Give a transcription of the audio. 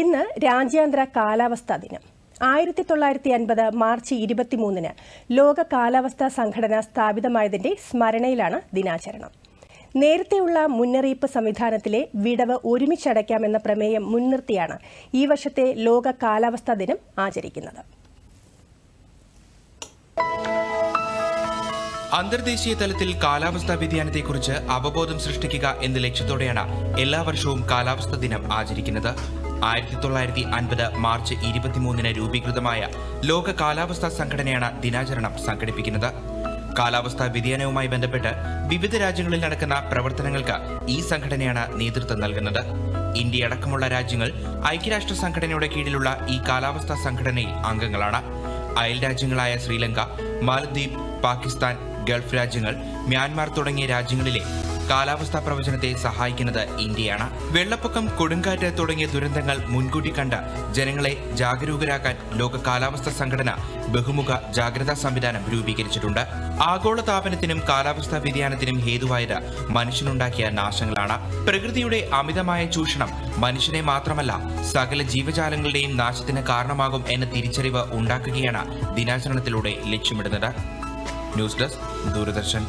ഇന്ന് രാജ്യാന്തര കാലാവസ്ഥാ ദിനം. ആയിരത്തി തൊള്ളായിരത്തി അൻപത് മാർച്ച് ഇരുപത്തിമൂന്നിന് ലോക കാലാവസ്ഥാ സംഘടന സ്ഥാപിതമായതിന്റെ സ്മരണയിലാണ് ദിനാചരണം. നേരത്തെയുള്ള മുന്നറിയിപ്പ് സംവിധാനത്തിലെ വിടവ് ഒരുമിച്ചടയ്ക്കാമെന്ന പ്രമേയം മുൻനിർത്തിയാണ് ഈ വർഷത്തെ ലോക കാലാവസ്ഥാ ദിനം ആചരിക്കുന്നത്. അന്തർദേശീയ തലത്തിൽ കാലാവസ്ഥാ വ്യതിയാനത്തെക്കുറിച്ച് അവബോധം സൃഷ്ടിക്കുക എന്ന ലക്ഷ്യത്തോടെയാണ് എല്ലാ വർഷവും കാലാവസ്ഥാ ദിനം ആചരിക്കുന്നത്. ആയിരത്തി തൊള്ളായിരത്തി അൻപത് മാർച്ച് ഇരുപത്തിമൂന്നിന് രൂപീകൃതമായ ലോക കാലാവസ്ഥാ സംഘടനയാണ് ദിനാചരണം സംഘടിപ്പിക്കുന്നത്. കാലാവസ്ഥാ വ്യതിയാനവുമായി ബന്ധപ്പെട്ട് വിവിധ രാജ്യങ്ങളിൽ നടക്കുന്ന പ്രവർത്തനങ്ങൾക്ക് ഈ സംഘടനയാണ് നേതൃത്വം നൽകുന്നത്. ഇന്ത്യ അടക്കമുള്ള രാജ്യങ്ങൾ ഐക്യരാഷ്ട്ര സംഘടനയുടെ കീഴിലുള്ള ഈ കാലാവസ്ഥാ സംഘടനയിൽ അംഗങ്ങളാണ്. അയൽ രാജ്യങ്ങളായ ശ്രീലങ്ക മാലദ്വീപ് പാകിസ്ഥാൻ ഗൾഫ് രാജ്യങ്ങൾ മ്യാൻമാർ തുടങ്ങിയ രാജ്യങ്ങളിലെ കാലാവസ്ഥാ പ്രവചനത്തെ സഹായിക്കുന്നത് ഇന്ത്യയാണ്. വെള്ളപ്പൊക്കം കൊടുങ്കാറ്റ് തുടങ്ങിയ ദുരന്തങ്ങൾ മുൻകൂട്ടി കണ്ട് ജനങ്ങളെ ജാഗരൂകരാക്കാൻ ലോക കാലാവസ്ഥാ സംഘടന ബഹുമുഖ ജാഗ്രതാ സംവിധാനം രൂപീകരിച്ചിട്ടുണ്ട്. ആഗോള താപനത്തിനും കാലാവസ്ഥാ വ്യതിയാനത്തിനും ഹേതുവായത് മനുഷ്യനുണ്ടാക്കിയ നാശങ്ങളാണ്. പ്രകൃതിയുടെ അമിതമായ ചൂഷണം മനുഷ്യനെ മാത്രമല്ല സകല ജീവജാലങ്ങളുടെയും നാശത്തിന് കാരണമാകും എന്ന തിരിച്ചറിവ് ഉണ്ടാക്കുകയാണ് ദിനാചരണത്തിലൂടെ ലക്ഷ്യമിടുന്നത്. News desk Doordarshan.